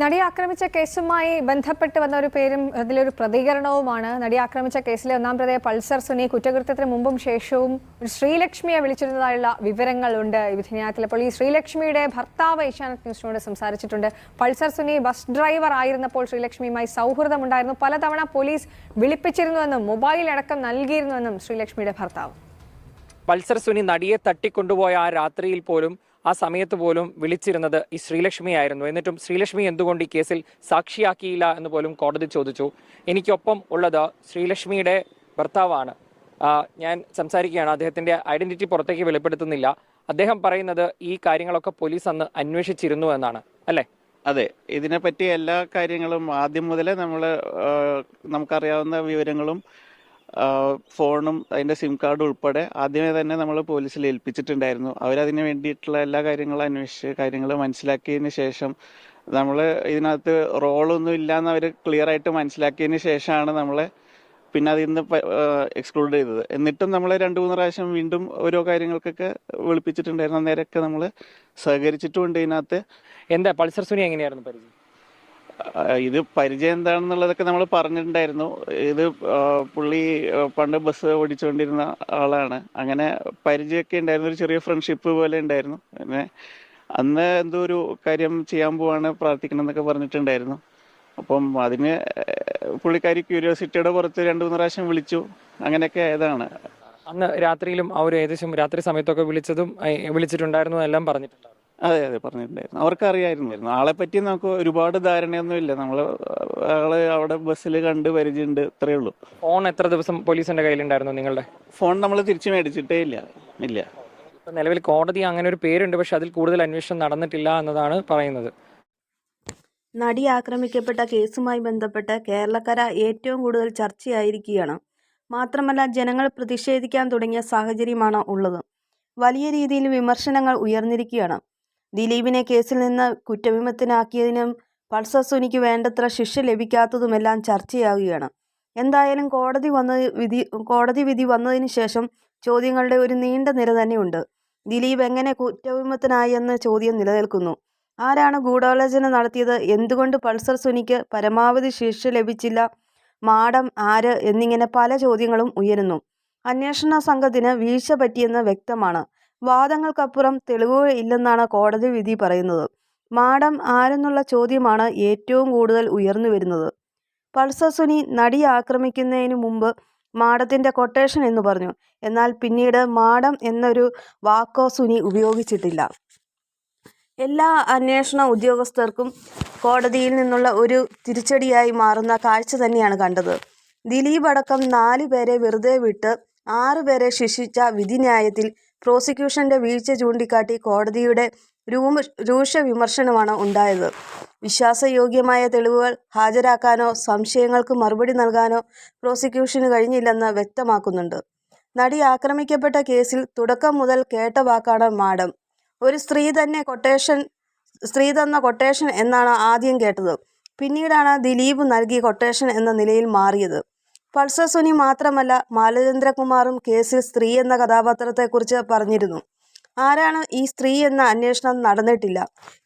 നടിയെ ആക്രമിച്ച കേസുമായി ബന്ധപ്പെട്ട് വന്ന ഒരു പേരും അതിലൊരു പ്രതികരണവുമാണ്. നടിയെ ആക്രമിച്ച കേസിലെ ഒന്നാം പ്രതിയെ പൾസർ സുനി കുറ്റകൃത്യത്തിന് മുമ്പും ശേഷവും ഒരു ശ്രീലക്ഷ്മിയെ വിളിച്ചിരുന്നതായുള്ള വിവരങ്ങളുണ്ട് വിധിന്യായത്തിൽ. അപ്പോൾ ഈ ശ്രീലക്ഷ്മിയുടെ ഭർത്താവ് ഏഷ്യാനെറ്റ് ന്യൂസിനോട് സംസാരിച്ചിട്ടുണ്ട്. പൾസർ സുനി ബസ് ഡ്രൈവർ ആയിരുന്നപ്പോൾ ശ്രീലക്ഷ്മിയുമായി സൗഹൃദമുണ്ടായിരുന്നു. പലതവണ പോലീസ് വിളിപ്പിച്ചിരുന്നുവെന്നും മൊബൈൽ അടക്കം നൽകിയിരുന്നുവെന്നും ശ്രീലക്ഷ്മിയുടെ ഭർത്താവ്. പൾസർ സുനി നടിയെ തട്ടിക്കൊണ്ടുപോയ ആ രാത്രിയിൽ പോലും ആ സമയത്ത് പോലും വിളിച്ചിരുന്നത് ഈ ശ്രീലക്ഷ്മി ആയിരുന്നു. എന്നിട്ടും ശ്രീലക്ഷ്മി എന്തുകൊണ്ട് ഈ കേസിൽ സാക്ഷിയാക്കിയില്ല എന്ന് പോലും കോടതി ചോദിച്ചു. എനിക്കൊപ്പം ഉള്ളത് ശ്രീലക്ഷ്മിയുടെ ഭർത്താവാണ്. ഞാൻ സംസാരിക്കുകയാണ്. അദ്ദേഹത്തിന്റെ ഐഡന്റിറ്റി പുറത്തേക്ക് വെളിപ്പെടുത്തുന്നില്ല. അദ്ദേഹം പറയുന്നത് ഈ കാര്യങ്ങളൊക്കെ പോലീസ് അന്ന് അന്വേഷിച്ചിരുന്നു എന്നാണ്. അല്ലേ? അതെ. ഇതിനെപ്പറ്റി എല്ലാ കാര്യങ്ങളും ആദ്യം മുതലേ നമ്മൾ നമുക്കറിയാവുന്ന വിവരങ്ങളും ഫോണും അതിന്റെ സിം കാർഡും ഉൾപ്പെടെ ആദ്യമേ തന്നെ നമ്മൾ പോലീസിൽ ഏൽപ്പിച്ചിട്ടുണ്ടായിരുന്നു. അവരതിന് വേണ്ടിയിട്ടുള്ള എല്ലാ കാര്യങ്ങളും അന്വേഷിച്ച് കാര്യങ്ങൾ മനസ്സിലാക്കിയതിന് ശേഷം നമ്മൾ ഇതിനകത്ത് റോളൊന്നും ഇല്ലയെന്ന് അവർ ക്ലിയർ ആയിട്ട് മനസ്സിലാക്കിയതിന് ശേഷമാണ് നമ്മളെ പിന്നെ അതിൽ നിന്ന് എക്സ്ക്ലൂഡ് ചെയ്തത്. എന്നിട്ടും നമ്മൾ രണ്ട് മൂന്ന് പ്രാവശ്യം വീണ്ടും ഓരോ കാര്യങ്ങൾക്കൊക്കെ വിളിപ്പിച്ചിട്ടുണ്ടായിരുന്നു. അന്നേരമൊക്കെ നമ്മൾ സഹകരിച്ചിട്ടുമുണ്ട് ഇതിനകത്ത്. എന്താ പൾസർ സുനി എങ്ങനെയായിരുന്നു പരിചയം? ഇത് പരിചയം എന്താണെന്നുള്ളതൊക്കെ നമ്മൾ പറഞ്ഞിട്ടുണ്ടായിരുന്നു. ഇത് പുള്ളി പണ്ട് ബസ് ഓടിച്ചുകൊണ്ടിരുന്ന ആളാണ്. അങ്ങനെ പരിചയമൊക്കെ ഉണ്ടായിരുന്നു. ഒരു ചെറിയ ഫ്രണ്ട്ഷിപ്പ് പോലെ ഉണ്ടായിരുന്നു. പിന്നെ അന്ന് എന്തോ ഒരു കാര്യം ചെയ്യാൻ പോവാണ് പ്രാർത്ഥിക്കണം എന്നൊക്കെ പറഞ്ഞിട്ടുണ്ടായിരുന്നു. അപ്പം അതിന് പുള്ളിക്കാരി ക്യൂരിയോസിറ്റിയുടെ പുറത്ത് രണ്ടു മൂന്ന് പ്രാവശ്യം വിളിച്ചു. അങ്ങനെയൊക്കെ ഏതാണ് അന്ന് രാത്രിയിലും ആ ഒരു ഏകദേശം രാത്രി സമയത്തൊക്കെ വിളിച്ചതും വിളിച്ചിട്ടുണ്ടായിരുന്നു എല്ലാം പറഞ്ഞിട്ടുണ്ടായിരുന്നു. അതെ അതെ പറഞ്ഞിട്ടുണ്ടായിരുന്നു. അവർക്ക് അറിയായിരുന്നു ആളെ പറ്റി നമുക്ക് ഒരുപാട് ധാരണയൊന്നും ഇല്ല നമ്മൾ ആളെ അവിടെ ബസ്സിൽ കണ്ട് പരിചയമുണ്ട് ഇത്രേ ഉള്ളൂ. ഫോൺ എത്ര ദിവസം പോലീസിന്റെ കയ്യിലുണ്ടായിരുന്നു നിങ്ങളുടെ? ഫോൺ നമ്മൾ തിരിച്ചു മേടിച്ചിട്ടേ ഇല്ല. ഇല്ല. ഇപ്പൊ നിലവിൽ കോടതി അങ്ങനെ ഒരു പേരുണ്ട്. പക്ഷെ അതിൽ കൂടുതൽ അന്വേഷണം നടന്നിട്ടില്ല എന്നതാണ് പറയുന്നത്. നടി ആക്രമിക്കപ്പെട്ട കേസുമായി ബന്ധപ്പെട്ട് കേരളക്കര ഏറ്റവും കൂടുതൽ ചർച്ചയായിരിക്കുകയാണ്. മാത്രമല്ല ജനങ്ങൾ പ്രതിഷേധിക്കാൻ തുടങ്ങിയ സാഹചര്യമാണ് ഉള്ളത്. വലിയ രീതിയിൽ വിമർശനങ്ങൾ ഉയർന്നിരിക്കുകയാണ്. ദിലീപിനെ കേസിൽ നിന്ന് കുറ്റവിമുക്തനാക്കിയതിനും പൾസർ സുനിക്ക് വേണ്ടത്ര ശിക്ഷ ലഭിക്കാത്തതുമെല്ലാം ചർച്ചയാവുകയാണ്. എന്തായാലും കോടതി വന്ന വിധി കോടതി വിധി വന്നതിന് ശേഷം ചോദ്യങ്ങളുടെ ഒരു നീണ്ട നിര തന്നെയുണ്ട്. ദിലീപ് എങ്ങനെ കുറ്റവിമുക്തനായി എന്ന ചോദ്യം നിലനിൽക്കുന്നു. ആരാണ് ഗൂഢാലോചന നടത്തിയത്? എന്തുകൊണ്ട് പൾസർ സുനിക്ക് പരമാവധി ശിക്ഷ ലഭിച്ചില്ല? മാഡം ആര്? എന്നിങ്ങനെ പല ചോദ്യങ്ങളും ഉയരുന്നു. അന്വേഷണ സംഘത്തിന് വീഴ്ച പറ്റിയെന്ന് വ്യക്തമാണ്. വാദങ്ങൾക്കപ്പുറം തെളിവുകൾ ഇല്ലെന്നാണ് കോടതി വിധി പറയുന്നത്. മാഡം ആരെന്നുള്ള ചോദ്യമാണ് ഏറ്റവും കൂടുതൽ ഉയർന്നു വരുന്നത്. പൾസർ സുനി നടിയെ ആക്രമിക്കുന്നതിന് മുമ്പ് മാഡത്തിന്റെ കൊട്ടേഷൻ എന്ന് പറഞ്ഞു. എന്നാൽ പിന്നീട് മാഡം എന്നൊരു വാക്കോ സുനി ഉപയോഗിച്ചിട്ടില്ല. എല്ലാ അന്വേഷണ ഉദ്യോഗസ്ഥർക്കും കോടതിയിൽ നിന്നുള്ള ഒരു തിരിച്ചടിയായി മാറുന്ന കാഴ്ച തന്നെയാണ് കണ്ടത്. ദിലീപ് അടക്കം നാല് പേരെ വെറുതെ വിട്ട് ആറ് പേരെ ശിക്ഷിച്ച വിധിന്യായത്തിൽ പ്രോസിക്യൂഷന്റെ വീഴ്ച ചൂണ്ടിക്കാട്ടി കോടതിയുടെ രൂമ രൂക്ഷ വിമർശനമാണ് ഉണ്ടായത്. വിശ്വാസയോഗ്യമായ തെളിവുകൾ ഹാജരാക്കാനോ സംശയങ്ങൾക്ക് മറുപടി നൽകാനോ പ്രോസിക്യൂഷന് കഴിഞ്ഞില്ലെന്ന് വ്യക്തമാക്കുന്നുണ്ട്. നടി ആക്രമിക്കപ്പെട്ട കേസിൽ തുടക്കം മുതൽ കേട്ട വാക്കാണ് മാഡം. ഒരു സ്ത്രീ തന്നെ കൊട്ടേഷൻ സ്ത്രീ തന്ന കൊട്ടേഷൻ എന്നാണ് ആദ്യം കേട്ടത്. പിന്നീടാണ് ദിലീപ് നൽകിയ കൊട്ടേഷൻ എന്ന നിലയിൽ മാറിയത്. പൾസർ സുനി മാത്രമല്ല ബാലചന്ദ്രകുമാറും കേസിൽ സ്ത്രീ എന്ന കഥാപാത്രത്തെക്കുറിച്ച് പറഞ്ഞിരുന്നു. ആരാണ് ഈ സ്ത്രീ എന്ന അന്വേഷണം നടന്നിട്ടില്ല.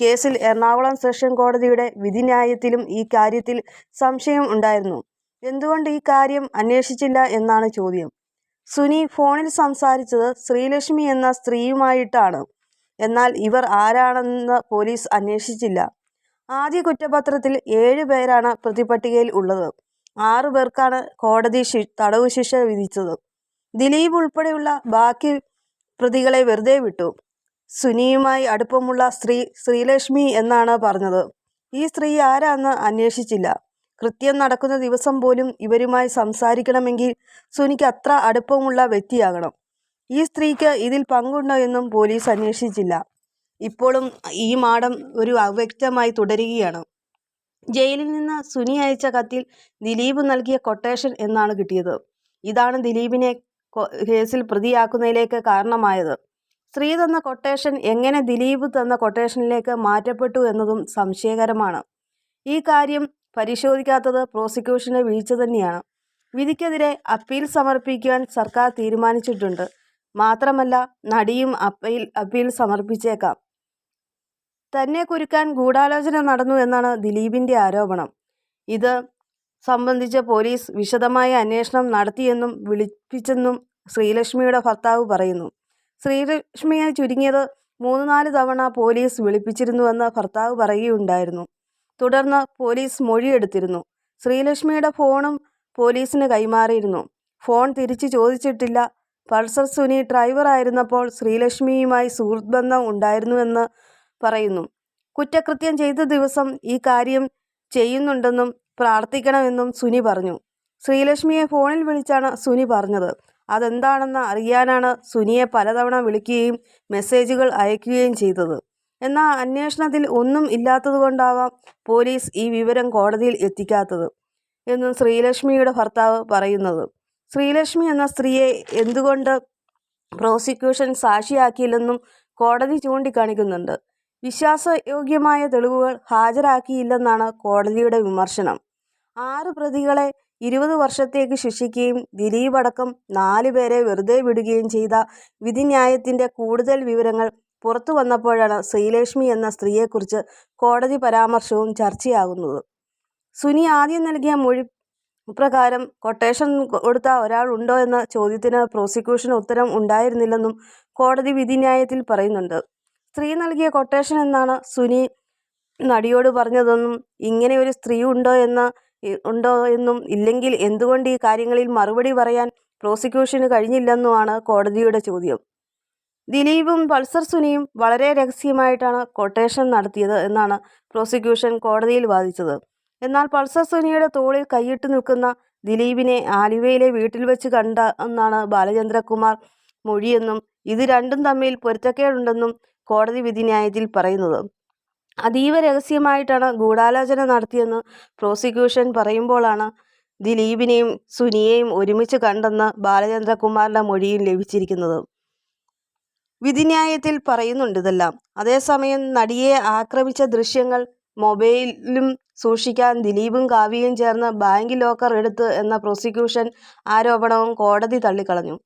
കേസിൽ എറണാകുളം സെഷൻ കോടതിയുടെ വിധിന്യായത്തിലും ഈ കാര്യത്തിൽ സംശയം ഉണ്ടായിരുന്നു. എന്തുകൊണ്ട് ഈ കാര്യം അന്വേഷിച്ചില്ല എന്നാണ് ചോദ്യം. സുനി ഫോണിൽ സംസാരിച്ചത് ശ്രീലക്ഷ്മി എന്ന സ്ത്രീയുമായിട്ടാണ്. എന്നാൽ ഇവർ ആരാണെന്ന് പോലീസ് അന്വേഷിച്ചില്ല. ആദ്യ കുറ്റപത്രത്തിൽ ഏഴ് പേരാണ് പ്രതിപട്ടികയിൽ ഉള്ളത്. ആറു പേർക്കാണ് കോടതി ശി തടവ് ശിക്ഷ വിധിച്ചത്. ദിലീപ് ഉൾപ്പെടെയുള്ള ബാക്കി പ്രതികളെ വെറുതെ വിട്ടു. സുനിയുമായി അടുപ്പമുള്ള സ്ത്രീ ശ്രീലക്ഷ്മി എന്നാണ് പറഞ്ഞത്. ഈ സ്ത്രീ ആരാന്ന് അന്വേഷിച്ചില്ല. കൃത്യം നടക്കുന്ന ദിവസം പോലും ഇവരുമായി സംസാരിക്കണമെങ്കിൽ സുനിക്ക് അത്ര അടുപ്പമുള്ള വ്യക്തിയാകണം. ഈ സ്ത്രീക്ക് ഇതിൽ പങ്കുണ്ടോ എന്നും പോലീസ് അന്വേഷിച്ചില്ല. ഇപ്പോഴും ഈ മാടം ഒരു അവ്യക്തമായി തുടരുകയാണ്. ജയിലിൽ നിന്ന് സുനി അയച്ച കത്തിൽ ദിലീപ് നൽകിയ കൊട്ടേഷൻ എന്നാണ് കിട്ടിയത്. ഇതാണ് ദിലീപിനെ കേസിൽ പ്രതിയാക്കുന്നതിലേക്ക് കാരണമായത്. സ്ത്രീ തന്ന കൊട്ടേഷൻ എങ്ങനെ ദിലീപ് തന്ന കൊട്ടേഷനിലേക്ക് മാറ്റപ്പെട്ടു എന്നതും സംശയകരമാണ്. ഈ കാര്യം പരിശോധിക്കാത്തത് പ്രോസിക്യൂഷന്റെ വീഴ്ച തന്നെയാണ്. വിധിക്കെതിരെ അപ്പീൽ സമർപ്പിക്കുവാൻ സർക്കാർ തീരുമാനിച്ചിട്ടുണ്ട്. മാത്രമല്ല നടിയും അപ്പീൽ അപ്പീൽ സമർപ്പിച്ചേക്കാം. തന്നെ കുരുക്കാൻ ഗൂഢാലോചന നടന്നു എന്നാണ് ദിലീപിന്റെ ആരോപണം. ഇത് സംബന്ധിച്ച് പോലീസ് വിശദമായ അന്വേഷണം നടത്തിയെന്നും വിളിപ്പിച്ചെന്നും ശ്രീലക്ഷ്മിയുടെ ഭർത്താവ് പറയുന്നു. ശ്രീലക്ഷ്മിയെ ചുരുങ്ങിയത് മൂന്ന് നാല് തവണ പോലീസ് വിളിപ്പിച്ചിരുന്നുവെന്ന് ഭർത്താവ് പറയുകയുണ്ടായിരുന്നു. തുടർന്ന് പോലീസ് മൊഴിയെടുത്തിരുന്നു. ശ്രീലക്ഷ്മിയുടെ ഫോണും പോലീസിന് കൈമാറിയിരുന്നു. ഫോൺ തിരിച്ചു ചോദിച്ചിട്ടില്ല. പൾസർ സുനി ഡ്രൈവറായിരുന്നപ്പോൾ ശ്രീലക്ഷ്മിയുമായി സുഹൃത്ത് ബന്ധം ഉണ്ടായിരുന്നുവെന്ന് പറയുന്നു. കുറ്റകൃത്യം ചെയ്ത ദിവസം ഈ കാര്യം ചെയ്യുന്നുണ്ടെന്നും പ്രാർത്ഥിക്കണമെന്നും സുനി പറഞ്ഞു. ശ്രീലക്ഷ്മിയെ ഫോണിൽ വിളിച്ചാണ് സുനി പറഞ്ഞത്. അതെന്താണെന്ന് അറിയാനാണ് സുനിയെ പലതവണ വിളിക്കുകയും മെസ്സേജുകൾ അയക്കുകയും ചെയ്തത്. എന്നാൽ അന്വേഷണത്തിൽ ഒന്നും ഇല്ലാത്തതുകൊണ്ടാവാം പോലീസ് ഈ വിവരം കോടതിയിൽ എത്തിക്കാത്തത് എന്നും ശ്രീലക്ഷ്മിയുടെ ഭർത്താവ് പറയുന്നത്. ശ്രീലക്ഷ്മി എന്ന സ്ത്രീയെ എന്തുകൊണ്ട് പ്രോസിക്യൂഷൻ സാക്ഷിയാക്കിയില്ലെന്നും കോടതി ചൂണ്ടിക്കാണിക്കുന്നുണ്ട്. വിശ്വാസയോഗ്യമായ തെളിവുകൾ ഹാജരാക്കിയില്ലെന്നാണ് കോടതിയുടെ വിമർശനം. ആറ് പ്രതികളെ ഇരുപത് വർഷത്തേക്ക് ശിക്ഷിക്കുകയും ദിലീപ് അടക്കം നാല് പേരെ വെറുതെ വിടുകയും ചെയ്ത വിധിന്യായത്തിന്റെ കൂടുതൽ വിവരങ്ങൾ പുറത്തു വന്നപ്പോഴാണ് ശ്രീലക്ഷ്മി എന്ന സ്ത്രീയെക്കുറിച്ച് കോടതി പരാമർശവും ചർച്ചയാകുന്നത്. സുനി ആദ്യം നൽകിയ മൊഴി പ്രകാരം കൊട്ടേഷൻ കൊടുത്ത ഒരാൾ ഉണ്ടോ എന്ന ചോദ്യത്തിന് പ്രോസിക്യൂഷൻ ഉത്തരം ഉണ്ടായിരുന്നില്ലെന്നും കോടതി വിധിന്യായത്തിൽ പറയുന്നുണ്ട്. സ്ത്രീ നൽകിയ കൊട്ടേഷൻ എന്നാണ് സുനി നടിയോട് പറഞ്ഞതെന്നും ഇങ്ങനെ ഒരു സ്ത്രീ ഉണ്ടോ എന്ന് ഉണ്ടോ എന്നും ഇല്ലെങ്കിൽ എന്തുകൊണ്ട് ഈ കാര്യങ്ങളിൽ മറുപടി പറയാൻ പ്രോസിക്യൂഷന് കഴിഞ്ഞില്ലെന്നുമാണ് കോടതിയുടെ ചോദ്യം. ദിലീപും പൾസർ സുനിയും വളരെ രഹസ്യമായിട്ടാണ് കൊട്ടേഷൻ നടത്തിയത് എന്നാണ് പ്രോസിക്യൂഷൻ കോടതിയിൽ വാദിച്ചത്. എന്നാൽ പൾസർ സുനിയുടെ തോളിൽ കൈയിട്ട് നിൽക്കുന്ന ദിലീപിനെ ആലുവയിലെ വീട്ടിൽ വെച്ച് കണ്ട എന്നാണ് ബാലചന്ദ്രകുമാർ മൊഴിയെന്നും ഇത് രണ്ടും തമ്മിൽ പൊരുത്തക്കേടുണ്ടെന്നും കോടതി വിധിന്യായത്തിൽ പറയുന്നത്. അതീവ രഹസ്യമായിട്ടാണ് ഗൂഢാലോചന നടത്തിയെന്ന് പ്രോസിക്യൂഷൻ പറയുമ്പോഴാണ് ദിലീപിനെയും സുനിയെയും ഒരുമിച്ച് കണ്ടെന്ന് ബാലചന്ദ്രകുമാറിന്റെ മൊഴിയിൽ ലഭിച്ചിരിക്കുന്നത്. വിധിന്യായത്തിൽ പറയുന്നുണ്ട് ഇതെല്ലാം. അതേസമയം നടിയെ ആക്രമിച്ച ദൃശ്യങ്ങൾ മൊബൈലിലും സൂക്ഷിക്കാൻ ദിലീപും കാവ്യയും ചേർന്ന് ബാങ്ക് ലോക്കർ എടുത്ത് എന്ന പ്രോസിക്യൂഷൻ ആരോപണവും കോടതി തള്ളിക്കളഞ്ഞു.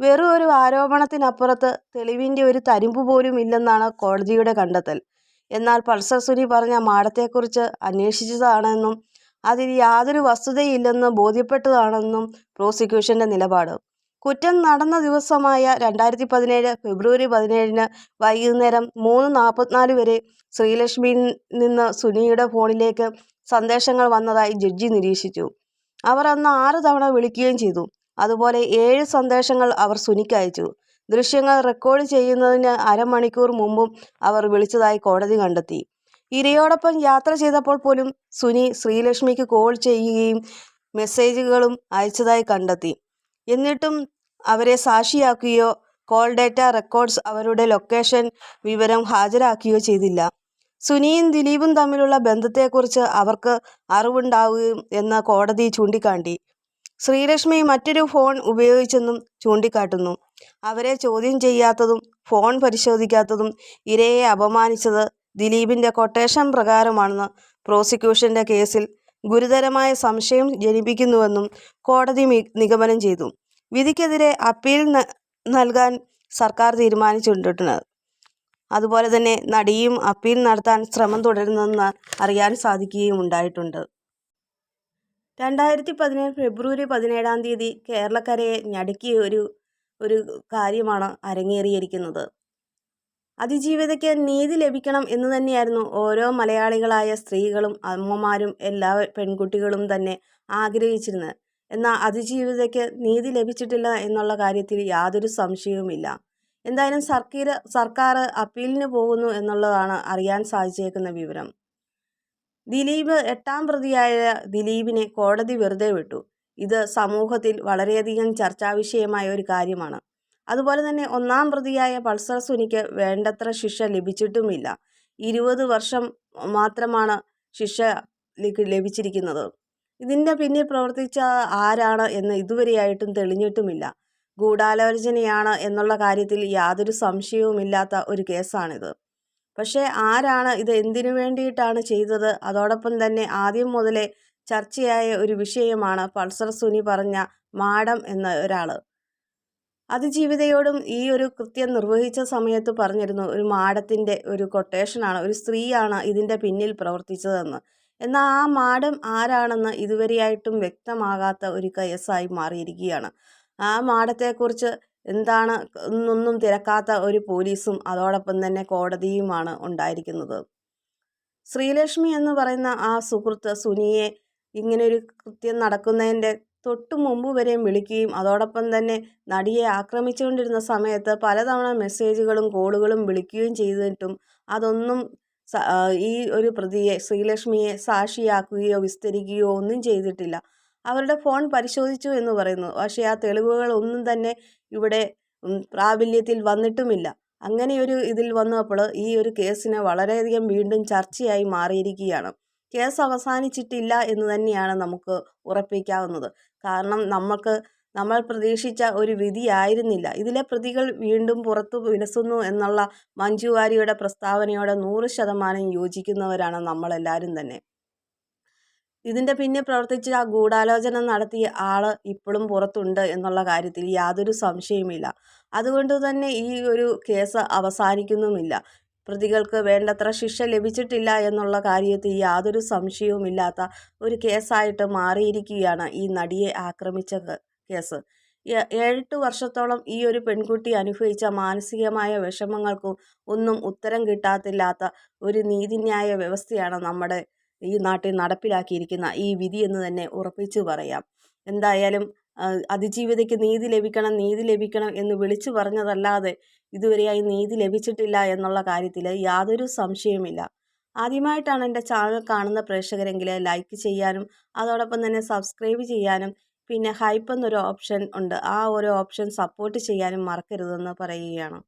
വെറും ഒരു ആരോപണത്തിനപ്പുറത്ത് തെളിവിന്റെ ഒരു തരിമ്പ് പോലും ഇല്ലെന്നാണ് കോടതിയുടെ കണ്ടെത്തൽ. എന്നാൽ പൾസർ സുനി പറഞ്ഞ മാഡത്തെക്കുറിച്ച് അന്വേഷിച്ചതാണെന്നും അതിൽ യാതൊരു വസ്തുതയില്ലെന്ന് ബോധ്യപ്പെട്ടതാണെന്നും പ്രോസിക്യൂഷന്റെ നിലപാട്. കുറ്റം നടന്ന ദിവസമായ രണ്ടായിരത്തി പതിനേഴ് ഫെബ്രുവരി പതിനേഴിന് വൈകുന്നേരം മൂന്ന് നാൽപ്പത്തിനാല് വരെ ശ്രീലക്ഷ്മിയിൽ നിന്ന് സുനിയുടെ ഫോണിലേക്ക് സന്ദേശങ്ങൾ വന്നതായി ജഡ്ജി നിരീക്ഷിച്ചു. അവർ അന്ന് ആറ് തവണ വിളിക്കുകയും ചെയ്തു. അതുപോലെ ഏഴ് സന്ദേശങ്ങൾ അവർ സുനിക്ക് അയച്ചു. ദൃശ്യങ്ങൾ റെക്കോർഡ് ചെയ്യുന്നതിന് അരമണിക്കൂർ മുമ്പും അവർ വിളിച്ചതായി കോടതി കണ്ടെത്തി. ഇരയോടൊപ്പം യാത്ര ചെയ്തപ്പോൾ പോലും സുനി ശ്രീലക്ഷ്മിക്ക് കോൾ ചെയ്യുകയും മെസ്സേജുകളും അയച്ചതായി കണ്ടെത്തി. എന്നിട്ടും അവരെ സാക്ഷിയാക്കുകയോ കോൾ ഡേറ്റ റെക്കോർഡ്സ് അവരുടെ ലൊക്കേഷൻ വിവരം ഹാജരാക്കുകയോ ചെയ്തില്ല. സുനിയും ദിലീപും തമ്മിലുള്ള ബന്ധത്തെക്കുറിച്ച് അവർക്ക് അറിവുണ്ടാവുകയും എന്ന് കോടതി ചൂണ്ടിക്കാട്ടി. ശ്രീലക്ഷ്മി മറ്റൊരു ഫോൺ ഉപയോഗിച്ചെന്നും ചൂണ്ടിക്കാട്ടുന്നു. അവരെ ചോദ്യം ചെയ്യാത്തതും ഫോൺ പരിശോധിക്കാത്തതും ഇരയെ അപമാനിച്ചത് ദിലീപിന്റെ കൊട്ടേഷൻ പ്രകാരമാണെന്ന് പ്രോസിക്യൂഷന്റെ കേസിൽ ഗുരുതരമായ സംശയം ജനിപ്പിക്കുന്നുവെന്നും കോടതി നിഗമനം ചെയ്തു. വിധിക്കെതിരെ അപ്പീൽ നൽകാൻ സർക്കാർ തീരുമാനിച്ചിട്ടുണ്ട്. അതുപോലെ തന്നെ നടിയും അപ്പീൽ നടത്താൻ ശ്രമം തുടരുന്നെന്ന് അറിയാൻ സാധിക്കുകയും ഉണ്ടായിട്ടുണ്ട്. രണ്ടായിരത്തി പതിനേഴ് ഫെബ്രുവരി പതിനേഴാം തീയതി കേരളക്കരയെ ഞടുക്കിയ ഒരു ഒരു കാര്യമാണ് അരങ്ങേറിയിരിക്കുന്നത്. അതിജീവിതയ്ക്ക് നീതി ലഭിക്കണം എന്ന് തന്നെയായിരുന്നു ഓരോ മലയാളികളായ സ്ത്രീകളും അമ്മമാരും എല്ലാ പെൺകുട്ടികളും തന്നെ ആഗ്രഹിച്ചിരുന്നത്. എന്നാൽ അതിജീവിതയ്ക്ക് നീതി ലഭിച്ചിട്ടില്ല എന്നുള്ള കാര്യത്തിൽ യാതൊരു സംശയവുമില്ല. എന്തായാലും സർക്കാർ സർക്കാർ അപ്പീലിന് പോകുന്നു എന്നുള്ളതാണ് അറിയാൻ സാധിച്ചേക്കുന്ന വിവരം. ദിലീപ് എട്ടാം പ്രതിയായ ദിലീപിനെ കോടതി വെറുതെ വിട്ടു. ഇത് സമൂഹത്തിൽ വളരെയധികം ചർച്ചാവിഷയമായ ഒരു കാര്യമാണ്. അതുപോലെ തന്നെ ഒന്നാം പ്രതിയായ പൾസർ സുനിക്ക് വേണ്ടത്ര ശിക്ഷ ലഭിച്ചിട്ടുമില്ല. ഇരുപത് വർഷം മാത്രമാണ് ശിക്ഷ ലഭിച്ചിരിക്കുന്നത്. ഇതിന്റെ പിന്നിൽ പ്രവർത്തിച്ച ആരാണ് എന്ന് ഇതുവരെയായിട്ടും തെളിഞ്ഞിട്ടുമില്ല. ഗൂഢാലോചനയാണ് എന്നുള്ള കാര്യത്തിൽ യാതൊരു സംശയവുമില്ലാത്ത ഒരു കേസാണിത്. പക്ഷേ ആരാണ് ഇത് എന്തിനു വേണ്ടിയിട്ടാണ് ചെയ്തത്? അതോടൊപ്പം തന്നെ ആദ്യം മുതലേ ചർച്ചയായ ഒരു വിഷയമാണ് പൾസർ സുനി പറഞ്ഞ മാഡം എന്ന ഒരാൾ അതിജീവിതയോടും ഈ ഒരു കൃത്യം നിർവഹിച്ച സമയത്ത് പറഞ്ഞിരുന്നു ഒരു മാഡത്തിന്റെ ഒരു കൊട്ടേഷനാണ് ഒരു സ്ത്രീയാണ് ഇതിന്റെ പിന്നിൽ പ്രവർത്തിച്ചതെന്ന്. എന്നാൽ ആ മാഡം ആരാണെന്ന് ഇതുവരെയായിട്ടും വ്യക്തമാകാത്ത ഒരു കേസായി മാറിയിരിക്കുകയാണ്. ആ മാഡത്തെക്കുറിച്ച് എന്താണ് എന്നൊന്നും തിരക്കാത്ത ഒരു പോലീസും അതോടൊപ്പം തന്നെ കോടതിയുമാണ് ഉണ്ടായിരിക്കുന്നത്. ശ്രീലക്ഷ്മി എന്ന് പറയുന്ന ആ സുഹൃത്ത് സുനിയെ ഇങ്ങനൊരു കൃത്യം നടക്കുന്നതിന്റെ തൊട്ടു മുമ്പ് വരെയും വിളിക്കുകയും അതോടൊപ്പം തന്നെ നടിയെ ആക്രമിച്ചുകൊണ്ടിരുന്ന സമയത്ത് പലതവണ മെസ്സേജുകളും കോളുകളും വിളിക്കുകയും ചെയ്തിട്ടും അതൊന്നും ഈ ഒരു പ്രതിയെ ശ്രീലക്ഷ്മിയെ സാക്ഷിയാക്കുകയോ വിസ്തരിക്കുകയോ ഒന്നും ചെയ്തിട്ടില്ല. അവരുടെ ഫോൺ പരിശോധിച്ചു എന്ന് പറയുന്നു. പക്ഷേ ആ തെളിവുകൾ ഒന്നും തന്നെ ഇവിടെ പ്രാബല്യത്തിൽ വന്നിട്ടുമില്ല. അങ്ങനെയൊരു ഇതിൽ വന്നപ്പോൾ ഈ ഒരു കേസിന് വളരെയധികം വീണ്ടും ചർച്ചയായി മാറിയിരിക്കുകയാണ്. കേസ് അവസാനിച്ചിട്ടില്ല എന്ന് തന്നെയാണ് നമുക്ക് ഉറപ്പിക്കാവുന്നത്. കാരണം നമുക്ക് നമ്മൾ പ്രതീക്ഷിച്ച ഒരു വിധിയായിരുന്നില്ല ഇതിലെ പ്രതികൾ വീണ്ടും പുറത്തു വിലസുന്നു എന്നുള്ള മഞ്ജു വാര്യയുടെ പ്രസ്താവനയോട് നൂറ് ശതമാനം യോജിക്കുന്നവരാണ് നമ്മളെല്ലാവരും തന്നെ. ഇതിന്റെ പിന്നെ പ്രവർത്തിച്ച് ആ ഗൂഢാലോചന നടത്തിയ ആൾ ഇപ്പോഴും പുറത്തുണ്ട് എന്നുള്ള കാര്യത്തിൽ യാതൊരു സംശയവുമില്ല. അതുകൊണ്ട് തന്നെ ഈ ഒരു കേസ് അവസാനിക്കുന്നുമില്ല. പ്രതികൾക്ക് വേണ്ടത്ര ശിക്ഷ ലഭിച്ചിട്ടില്ല എന്നുള്ള കാര്യത്തിൽ യാതൊരു സംശയവുമില്ലാത്ത ഒരു കേസായിട്ട് മാറിയിരിക്കുകയാണ് ഈ നടിയെ ആക്രമിച്ച കേസ്. ഏഴെട്ട് വർഷത്തോളം ഈ ഒരു പെൺകുട്ടി അനുഭവിച്ച മാനസികമായ വിഷമങ്ങൾക്കും ഒന്നും ഉത്തരം കിട്ടാത്തില്ലാത്ത ഒരു നീതിന്യായ വ്യവസ്ഥയാണ് നമ്മുടെ ഈ നാട്ടിൽ നടപ്പിലാക്കിയിരിക്കുന്ന ഈ വിധി എന്ന് തന്നെ ഉറപ്പിച്ചു പറയാം. എന്തായാലും അതിജീവിതയ്ക്ക് നീതി ലഭിക്കണം നീതി ലഭിക്കണം എന്ന് വിളിച്ചു പറഞ്ഞതല്ലാതെ ഇതുവരെയായി നീതി ലഭിച്ചിട്ടില്ല എന്നുള്ള കാര്യത്തിൽ യാതൊരു സംശയവുമില്ല. ആദ്യമായിട്ടാണ് എന്റെ ചാനൽ കാണുന്ന പ്രേക്ഷകരെങ്കിൽ ലൈക്ക് ചെയ്യാനും അതോടൊപ്പം തന്നെ സബ്സ്ക്രൈബ് ചെയ്യാനും പിന്നെ ഹൈപ്പ് എന്നൊരു ഓപ്ഷൻ ഉണ്ട്. ആ ഒരു ഓപ്ഷൻ സപ്പോർട്ട് ചെയ്യാനും മറക്കരുതെന്ന് പറയുകയാണ്.